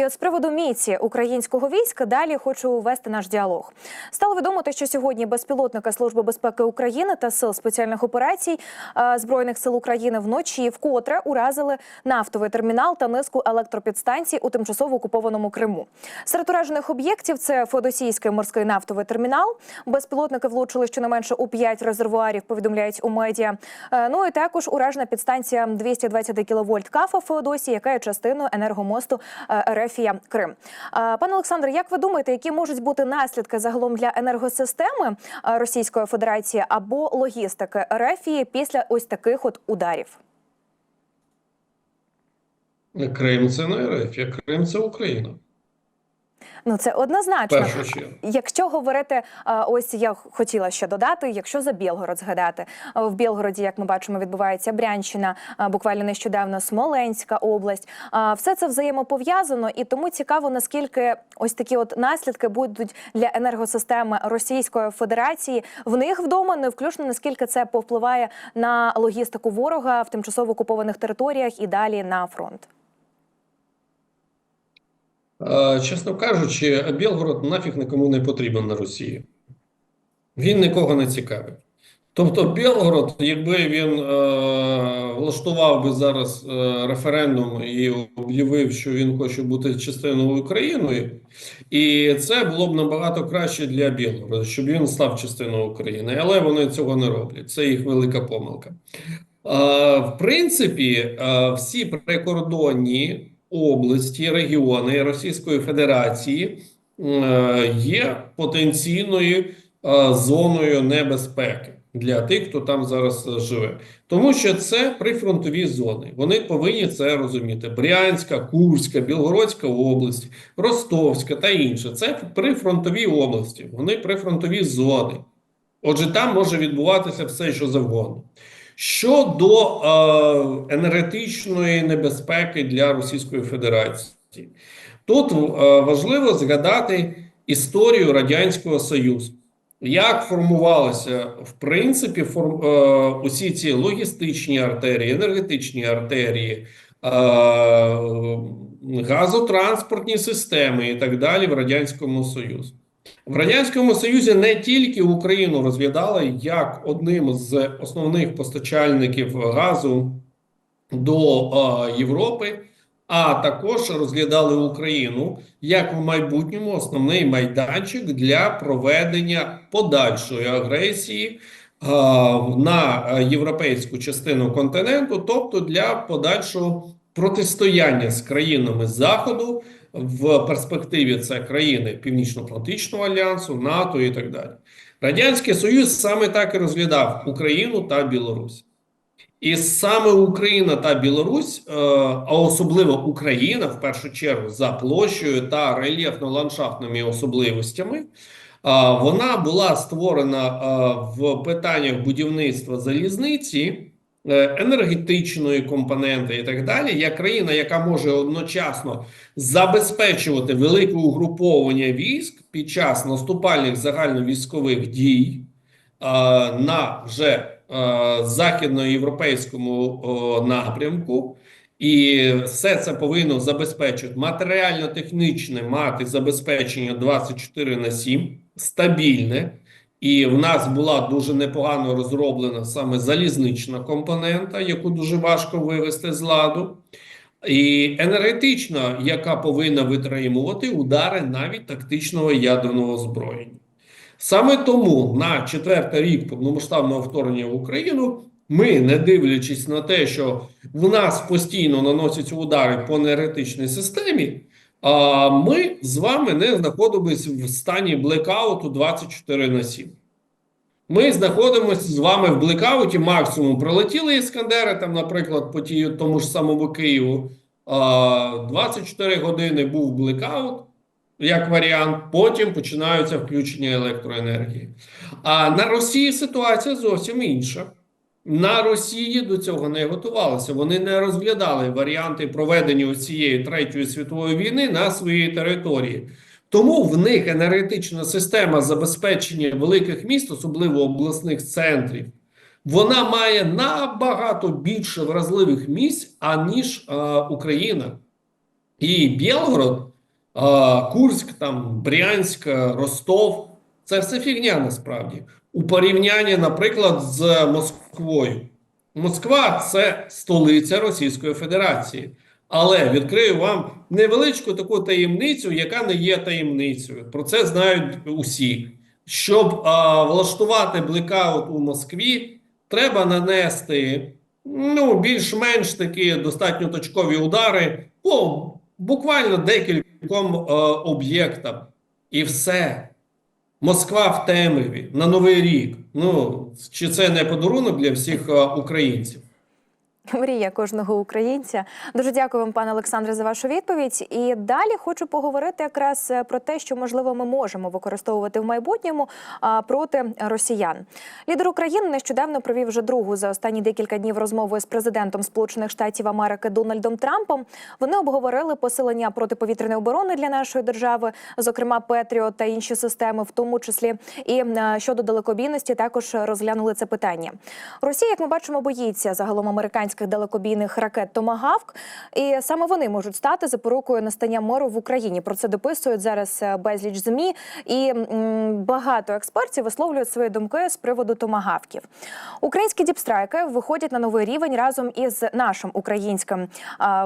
І от з приводу міці українського війська далі хочу вести наш діалог. Стало відомо те, що сьогодні безпілотники Служби безпеки України та сил спеціальних операцій е, збройних сил України вночі вкотре уразили нафтовий термінал та низку електропідстанцій у тимчасово окупованому Криму. Серед уражених об'єктів це Феодосійський морський нафтовий термінал. Безпілотники влучили щонайменше у п'ять резервуарів. Повідомляють у медіа. Е, Ну і також уражена підстанція 220 кВт Кафа Феодосії, яка є частиною енергомосту е, Ерефія Крим. Е, Пане Олександре, як ви думаєте, які можуть бути наслідки загалом для енергосистеми е, Російської Федерації або логістики Рефії після ось таких от ударів? Крим це не а Крим це Україна. Ну це однозначно. Якщо говорити, ось я хотіла ще додати, якщо за Білгород згадати в Білгороді, як ми бачимо, відбувається Брянщина, буквально нещодавно Смоленська область. Все це взаємопов'язано, і тому цікаво, наскільки ось такі от наслідки будуть для енергосистеми Російської Федерації в них вдома, не включно наскільки це повпливає на логістику ворога в тимчасово окупованих територіях і далі на фронт. Е, Чесно кажучи, Білгород нафіг нікому не потрібен на Росії. Він нікого не цікавить. Тобто, Білгород, якби він е, влаштував би зараз е, референдум і об'явив, що він хоче бути частиною України, і це було б набагато краще для Білгорода, щоб він став частиною України. Але вони цього не роблять. Це їх велика помилка. Е, в принципі, е, всі прикордонні області, регіони Російської Федерації е, є потенційною е, зоною небезпеки для тих, хто там зараз живе, тому що це прифронтові зони. Вони повинні це розуміти: Брянська, Курська, Білгородська область, Ростовська та інше. Це прифронтові області. Вони прифронтові зони. Отже, там може відбуватися все, що завгодно. Щодо е, енергетичної небезпеки для Російської Федерації, тут е, важливо згадати історію Радянського Союзу. Як формувалися, в принципі, форм, е, усі ці логістичні артерії, енергетичні артерії, е, газотранспортні системи і так далі в Радянському Союзі. В Радянському Союзі не тільки Україну розглядали як одним з основних постачальників газу до е, Європи, а також розглядали Україну як в майбутньому основний майданчик для проведення подальшої агресії на європейську частину континенту, тобто для подальшого протистояння з країнами Заходу в перспективі це країни Північно-Атлантичного альянсу, НАТО і так далі. Радянський Союз саме так і розглядав Україну та Білорусь. І саме Україна та Білорусь, е, а особливо Україна, в першу чергу, за площею та рельєфно-ландшафтними особливостями, е, вона була створена е, в питаннях будівництва залізниці. Е, енергетичної компоненти і так далі, як країна, яка може одночасно забезпечувати велике угруповання військ під час наступальних загальновійськових дій е, на вже е, західноєвропейському напрямку. І все це повинно забезпечити матеріально-технічне мати забезпечення 24 на 7, стабільне. І в нас була дуже непогано розроблена саме залізнична компонента, яку дуже важко вивести з ладу, і енергетична, яка повинна витримувати удари навіть тактичного ядерного озброєння. Саме тому на четвертий рік повномасштабного вторгнення в Україну ми, не дивлячись на те, що в нас постійно наносяться удари по енергетичній системі. А ми з вами не знаходимося в стані блекауту 24 на 7. Ми знаходимося з вами в блекауті. Максимум прилетіли іскандери, там, наприклад, по ті, тому ж самому Києву. А, 24 години був блекаут, як варіант. Потім починаються включення електроенергії. А на Росії ситуація зовсім інша. На Росії до цього не готувалися. Вони не розглядали варіанти проведення цієї третьої світової війни на своїй території. Тому в них енергетична система забезпечення великих міст, особливо обласних центрів, вона має набагато більше вразливих місць, аніж е, Україна. І Білгород а, Курськ, там Брянськ, Ростов. Це все фігня насправді. У порівнянні, наприклад, з Москвою. Москва це столиця Російської Федерації. Але відкрию вам невеличку таку таємницю, яка не є таємницею. Про це знають усі. Щоб а, влаштувати блекаут у Москві, треба нанести ну, більш-менш такі достатньо точкові удари по буквально декільком е, об'єктам. І все. Москва в темряві на Новий рік. Ну, чи це не подарунок для всіх е, українців? Мрія кожного українця. Дуже дякую вам, пане Олександре, за вашу відповідь. І далі хочу поговорити якраз е, про те, що можливо ми можемо використовувати в майбутньому проти росіян. Лідер України нещодавно провів вже другу за останні декілька днів розмову з президентом Сполучених Штатів Америки Дональдом Трампом. Вони обговорили посилення протиповітряної оборони для нашої держави, зокрема Петріот та інші системи, в тому числі і е, щодо далекобійності, також розглянули це питання. Росія, як ми бачимо, боїться загалом американських далекобійних ракет Томагавк, і саме вони можуть стати запорукою настання миру в Україні. Про це дописують зараз е, безліч змі, і багато експертів висловлюють свої думки з приводу томагавків. Українські діпстрайки виходять на новий рівень разом із нашим українським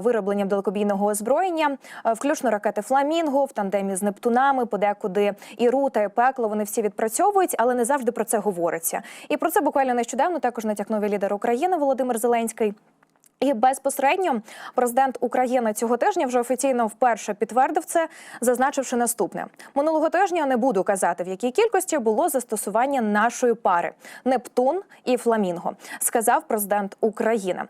виробленням далекобійного озброєння, е, включно ракети Фламінго в тандемі з Нептунами, подекуди і Рута, і пекло. Вони всі відпрацьовують, але не завжди про це говориться. І про це буквально нещодавно також натякнув лідер України Володимир Зеленський. І безпосередньо президент України цього тижня вже офіційно вперше підтвердив це, зазначивши наступне: минулого тижня не буду казати, в якій кількості було застосування нашої пари Нептун і Фламінго, сказав президент України.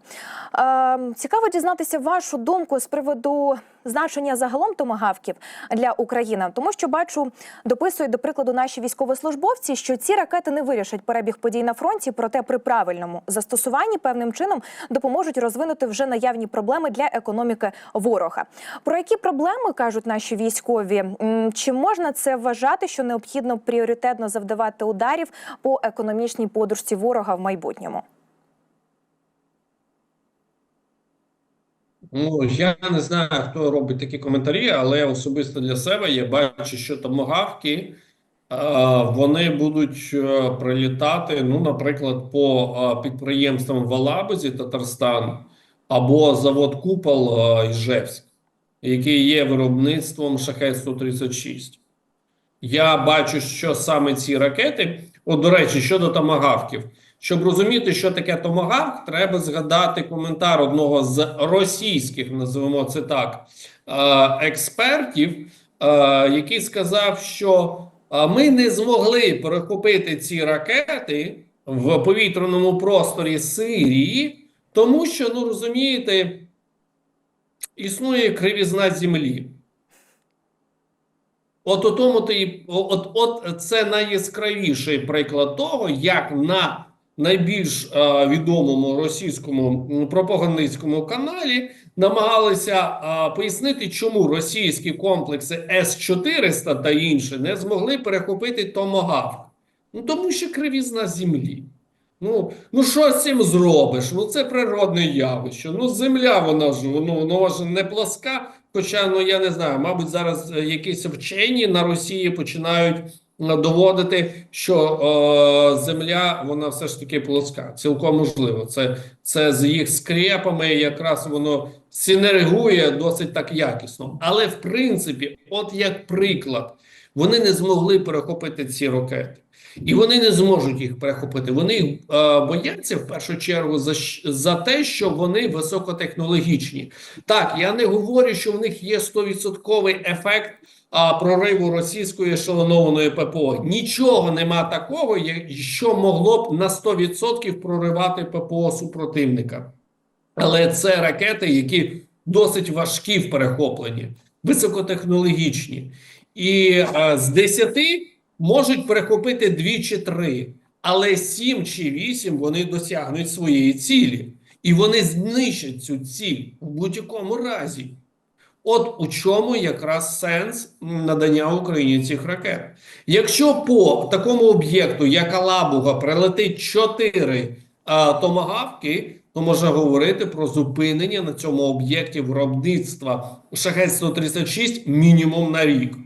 Е, цікаво дізнатися вашу думку з приводу значення загалом томагавків для України, тому що бачу, дописують до прикладу наші військовослужбовці, що ці ракети не вирішать перебіг подій на фронті, проте при правильному застосуванні певним чином допоможуть розвинути вже наявні проблеми для економіки ворога. Про які проблеми кажуть наші військові? Чи можна це вважати, що необхідно пріоритетно завдавати ударів по економічній подушці ворога в майбутньому? Ну, я не знаю, хто робить такі коментарі, але особисто для себе я бачу, що томагавки е, вони будуть е, прилітати, ну, наприклад, по е, підприємствам в Алабузі, Татарстан, або завод Купол Іжевськ, який є виробництвом Шахет-136. Я бачу, що саме ці ракети, от, до речі, щодо томагавків. Щоб розуміти, що таке томагавк, треба згадати коментар одного з російських, називаємо це так, е, експертів, е, який сказав, що е, ми не змогли перехопити ці ракети в повітряному просторі Сирії, тому що, ну розумієте, існує кривізна землі. От у тому то і от, от це найяскравіший приклад того, як на найбільш відомому російському пропагандистському каналі намагалися пояснити, чому російські комплекси С-400 та інші не змогли перехопити томагавк. Ну тому що кривізна землі. Ну, ну що з цим зробиш? Ну це природне явище. Ну, земля вона ж ну, вона ж не пласка. Хоча, ну я не знаю, мабуть, зараз е, якісь вчені на Росії починають доводити, що е, земля вона все ж таки плоска. Цілком можливо. Це, це з їх скрепами якраз воно синергує досить так якісно. Але в принципі, от як приклад, вони не змогли перехопити ці ракети. І вони не зможуть їх перехопити. Вони е, бояться в першу чергу за, за те, що вони високотехнологічні. Так, я не говорю, що в них є 100% ефект а, прориву російської ешелонованої ППО. Нічого нема такого, що могло б на 100% проривати ППО супротивника. Але це ракети, які досить важкі в перехопленні, високотехнологічні. І е, з 10 можуть перехопити 2 чи 3, але 7 чи 8 вони досягнуть своєї цілі. І вони знищать цю ціль в будь-якому разі. От у чому якраз сенс надання Україні цих ракет. Якщо по такому об'єкту, як Алабуга, прилетить 4 а, томагавки, то можна говорити про зупинення на цьому об'єкті виробництва шахет 136 мінімум на рік.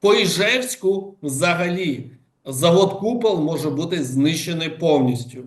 По Іжевську взагалі завод Купол може бути знищений повністю.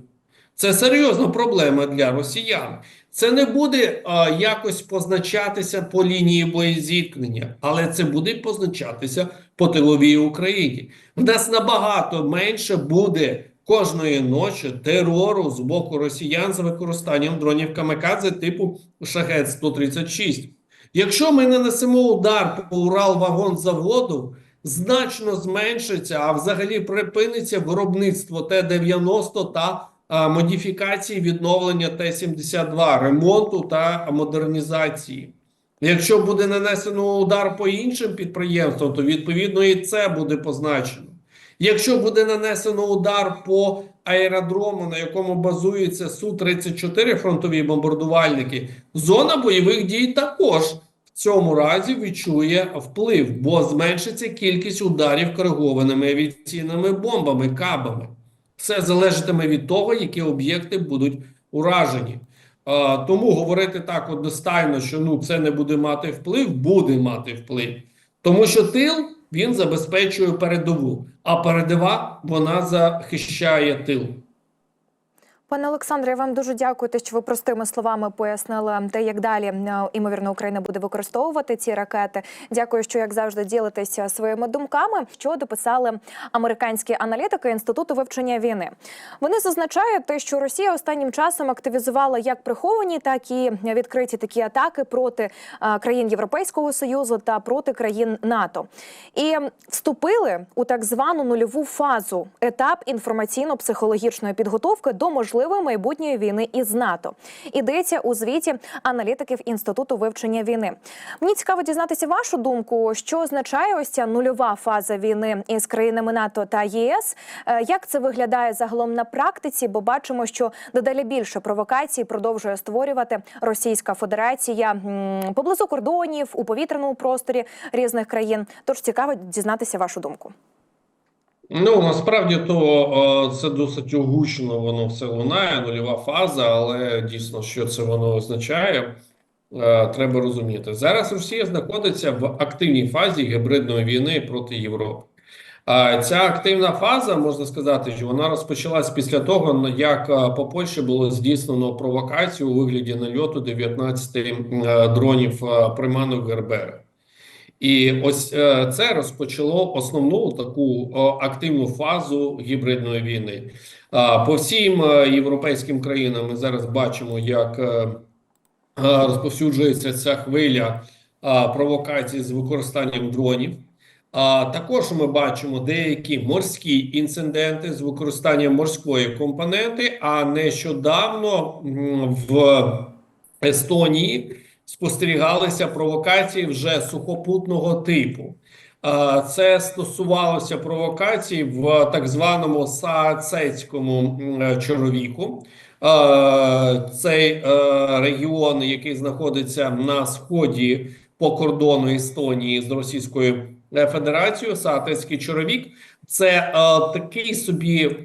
Це серйозна проблема для росіян. Це не буде а, якось позначатися по лінії боєзіткнення, але це буде позначатися по тиловій Україні. В нас набагато менше буде кожної ночі терору з боку росіян з використанням дронів камикадзе типу Шахет 136. Якщо ми нанесемо удар по Уралвагонзаводу, значно зменшиться, а взагалі припиниться виробництво Т-90 та модифікації відновлення Т-72, ремонту та модернізації. Якщо буде нанесено удар по іншим підприємствам, то відповідно і це буде позначено. Якщо буде нанесено удар по аеродрому, на якому базуються Су-34 фронтові бомбардувальники, зона бойових дій також в цьому разі відчує вплив, бо зменшиться кількість ударів коригованими авіаційними бомбами, кабами. Все залежатиме від того, які об'єкти будуть уражені. Тому говорити так одностайно, що ну це не буде мати вплив, буде мати вплив. Тому що тил він забезпечує передову, а передова вона захищає тил. Пане Олександре, я вам дуже дякую, те, що ви простими словами пояснили те, як далі імовірно Україна буде використовувати ці ракети. Дякую, що як завжди ділитеся своїми думками. Що дописали американські аналітики інституту вивчення війни. Вони зазначають те, що Росія останнім часом активізувала як приховані, так і відкриті такі атаки проти е, країн Європейського союзу та проти країн НАТО. І вступили у так звану нульову фазу етап інформаційно-психологічної підготовки до можливої майбутньої війни із НАТО. Ідеться у звіті аналітиків інституту вивчення війни. Мені цікаво дізнатися вашу думку, що означає ось ця нульова фаза війни із країнами НАТО та ЄС. Е, Як це виглядає загалом на практиці? Бо бачимо, що дедалі більше провокацій продовжує створювати Російська Федерація поблизу кордонів у повітряному просторі різних країн. Тож цікаво дізнатися вашу думку. Ну насправді то е, це досить огучно, воно все лунає, нульова фаза, але дійсно, що це воно означає, е, треба розуміти. Зараз Росія знаходиться в активній фазі гібридної війни проти Європи. А ця активна фаза, можна сказати, що вона розпочалась після того, як е, по Польщі було здійснено провокацію у вигляді нальоту 19 е, дронів приманок Гербера. І ось е, це розпочало основну таку активну фазу гібридної війни. По всім е, європейським країнам ми зараз бачимо, як е, е, розповсюджується ця хвиля е, провокацій з використанням дронів. А також ми бачимо деякі морські інциденти з використанням морської компоненти. А нещодавно в Естонії спостерігалися провокації вже сухопутного типу. Це стосувалося провокацій в так званому Саацецькому. Е, Цей е, регіон, який знаходиться на сході по кордону Естонії з Російською е, Федерацією, Саатецький чоровік, це такий собі.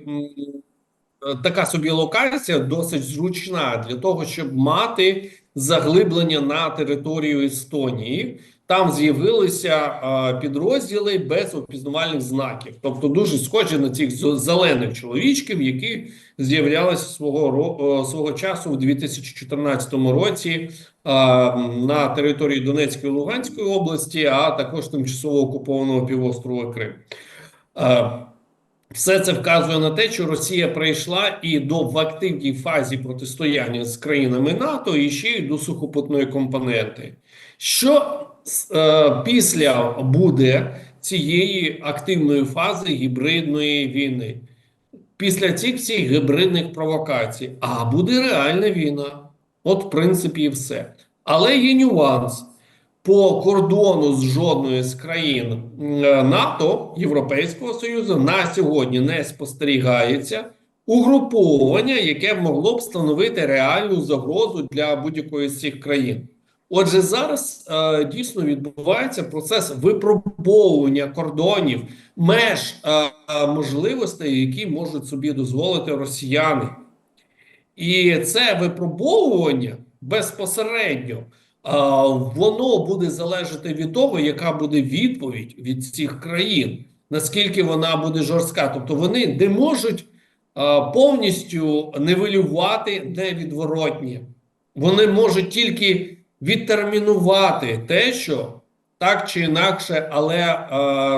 Така собі локація досить зручна для того, щоб мати заглиблення на територію Естонії. Там з'явилися підрозділи без опізнавальних знаків, тобто дуже схожі на цих зелених чоловічків, які з'являлися свого е, свого часу в 2014 році на території Донецької і Луганської області, а також тимчасово окупованого півострова Крим. Все це вказує на те, що Росія прийшла і до в активній фазі протистояння з країнами НАТО, і ще й до сухопутної компоненти. Що е, після буде цієї активної фази гібридної війни? Після цих всіх гібридних провокацій, а буде реальна війна. От, в принципі, і все. Але є нюанс. По кордону з жодної з країн е, НАТО, Європейського Союзу на сьогодні не спостерігається угруповання, яке могло б становити реальну загрозу для будь-якої з цих країн. Отже, зараз е, дійсно відбувається процес випробовування кордонів, меж е, е, можливостей, які можуть собі дозволити росіяни. І це випробовування безпосередньо воно буде залежати від того, яка буде відповідь від цих країн, наскільки вона буде жорстка. Тобто вони не можуть повністю нивелювати невідворотнє. Вони можуть тільки відтермінувати те, що так чи інакше, але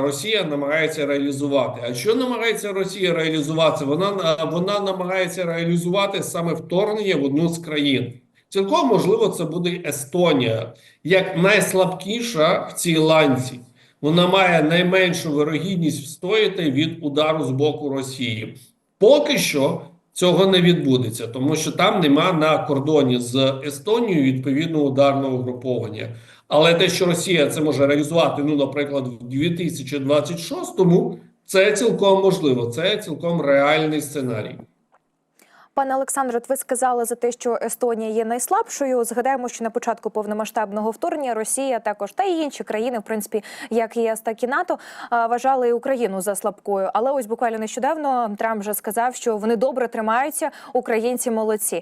Росія намагається реалізувати. А що намагається Росія реалізувати? Вона вона намагається реалізувати саме вторгнення в одну з країн. Цілком можливо, це буде Естонія, як найслабкіша в цій ланці. Вона має найменшу вирогідність встояти від удару з боку Росії. Поки що цього не відбудеться, тому що там нема на кордоні з Естонією відповідного ударного угруповання. Але те, що Росія це може реалізувати, ну, наприклад, в 2026-му, це цілком можливо, це цілком реальний сценарій. Пане Олександре, ви сказали за те, що Естонія є найслабшою. Згадаємо, що на початку повномасштабного вторгнення Росія також та й інші країни, в принципі, як ЄС, так і НАТО, вважали Україну за слабкою. Але ось буквально нещодавно Трамп вже сказав, що вони добре тримаються, українці молодці.